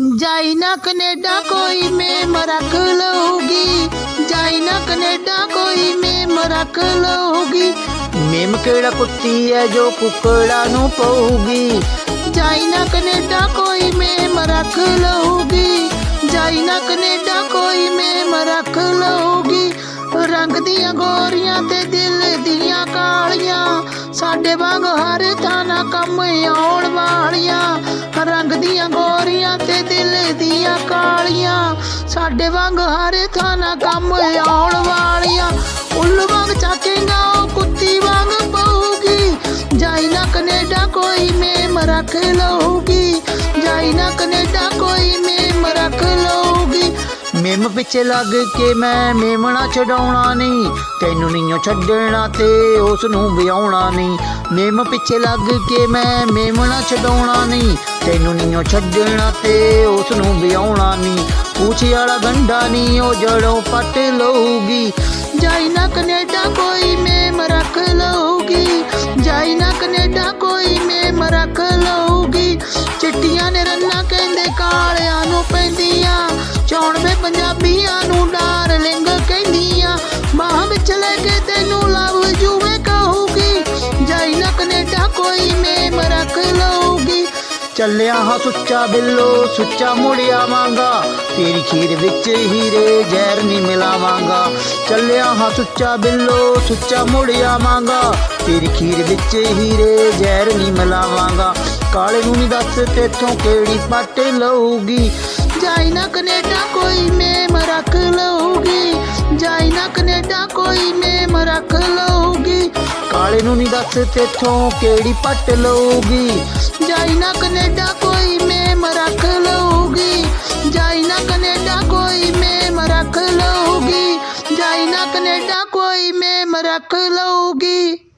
ਜਾਈ ਨਾ ਕੈਨੇਡਾ ਕੋਈ ਮੇਮ ਰੱਖ ਲਊਗੀ। ਜਾਈ ਨਾ ਕੈਨੇਡਾ ਕੋਈ ਮੇਮ ਰੱਖ ਲਊਗੀ। ਮੇਮ ਕਿਹੜਾ ਕੁੱਤੀ ਹੈ ਜੋ ਕੁੱਕੜਾ ਨੂੰ ਪਊਗੀ? ਜਾਈ ਨਾ ਕੈਨੇਡਾ ਕੋਈ ਮੇਮ ਰੱਖ ਲਊਗੀ। ਜਾਈ ਨਾ ਕੈਨੇਡਾ ਕੋਈ ਮੇਮ ਰੱਖ ਲਊਗੀ। ਰੰਗ ਦੀਆਂ ਗੋਰੀਆਂ ਤੇ ਦਿਲ ਦੀਆਂ ਕਾਲੀਆਂ। ਸਾਡੇ ਵਾਂਗ ਹਰ ਥਾਂ ਕੰਮ ਆਉਣ ਵਾਲੀਆਂ। ਦੀਆਂ ਕਾਲੀਆਂ, ਸਾਡੇ ਵਾਂਗ ਹਰੇ ਥਾਂ ਕੰਮ ਆਉਣ ਵਾਲੀਆਂ। ਉੱਲੂ ਵਾਂਗ ਚਾਚੇਗਾ ਉਹ ਕੁੱਤੀ ਵਾਂਗ ਪਊਗੀ। ਜਾਈ ਨਾ ਕੈਨੇਡਾ, ਕੋਈ ਮੇਮ ਰੱਖ ਲਊਗੀ। ਜਾਈ ਨਾ ਕੈਨੇਡਾ, ਕੋਈ ਮੇਮ ਰੱਖ ਲਊਗੀ ਮੇਮ ਪਿੱਛੇ ਲੱਗ ਕੇ ਮੈਂ ਮੇਮਣਾ ਛਡਾਉਣਾ ਨਹੀਂ। ਤੈਨੂੰ ਨਹੀਂ ਛੱਡਣਾ ਤੇ ਉਸ ਨੂੰ ਵਿਆਉਣਾ ਨਹੀਂ। ਮੇਮ ਪਿੱਛੇ ਲੱਗ ਕੇ ਮੈਂ ਮੇਮਣਾ ਛਡਾਉਣਾ ਨਹੀਂ। ਤੈਨੂੰ ਨਹੀਂ ਛੱਡਣਾ ਤੇ ਉਸ ਨੂੰ ਵਿਆਉਣਾ ਨਹੀਂ। ਪੂਛ ਵਾਲਾ ਗੰਡਾ ਨਹੀਂ, ਉਹ ਜੜੋਂ ਪੱਟ ਲਊਗੀ। ਜਾਈ ਨਾ ਕੈਨੇਡਾ ਕੋਈ ਮੇਮ ਰੱਖ ਲਊਗੀ। ਜਾਈ ਨਾ ਕੈਨੇਡਾ ਕੋਈ ਮੇਮ ਰੱਖ ਲਊਗੀ। ਚਿੱਟੀਆਂ ਨੇ ਰੰਨਾ ਕਹਿੰਦੇ ਕਾਲਿਆਂ ਨੂੰ ਪੈਂਦੀਆਂ। ਚੌਣ ਵੇ ਪੰਜਾਬੀਆਂ ਨੂੰ ਡਾਰਲਿੰਗ ਕਹਿੰਦੀਆਂ। ਬਾਹਾਂ ਵਿੱਚ ਲੈ ਕੇ ਤੈਨੂੰ ਲਵ ਜੂਵੇ ਕਹੂਗੀ। ਜਾਈ ਨਾ ਕੈਨੇਡਾ ਕੋਈ ਮੇਮ ਰੱਖ ਲਊਗੀ। ਚੱਲਿਆ ਹਾਂ ਸੁੱਚਾ ਬਿੱਲੋ, ਸੁੱਚਾ ਮੁੜਿਆ ਵਾਂਗਾ। ਤੇਰੀ ਖੀਰ ਵਿੱਚ ਹੀਰੇ ਜ਼ਹਿਰ ਨਹੀਂ ਮਿਲਾਵਾਂਗਾ। ਚੱਲਿਆ ਹਾਂ ਸੁੱਚਾ ਬਿੱਲੋ, ਸੁੱਚਾ ਮੁੜਿਆ ਵਾਂਗਾ। ਤੇਰੀ ਖੀਰ ਵਿੱਚ ਹੀਰੇ ਜ਼ਹਿਰ ਨਹੀਂ ਮਿਲਾਵਾਂਗਾ। ਕਾਲੇ ਨੂੰ ਨਹੀਂ ਦੱਸ ਤੇਥੋਂ ਕਿਹੜੀ ਪੱਟ ਲਊਗੀ। ਜਾਈ ਕੈਨੇਡਾ ਕੋਈ ਮੇਮ ਰੱਖ ਲਊਗੀ। ਜਾਈ ਕੈਨੇਡਾ ਕੋਈ ਮੇਮ ਰੱਖ ਲਊਗੀ। ਕਾਲੇ ਨੂੰ ਨਹੀਂ ਦੱਸ ਤੇਥੋਂ ਕਿਹੜੀ ਪੱਟ ਲਊਗੀ। ਜਾਈ ਨਾ ਕੈਨੇਡਾ ਕੋਈ ਮੇਮ ਰੱਖ ਲਊਗੀ। ਜਾਈ ਨਾ ਕੈਨੇਡਾ ਕੋਈ ਮੇਮ ਰੱਖ ਲਊਗੀ। ਜਾਈ ਨਾ ਕੈਨੇਡਾ ਕੋਈ ਮੇਮ ਰੱਖ ਲਊਗੀ।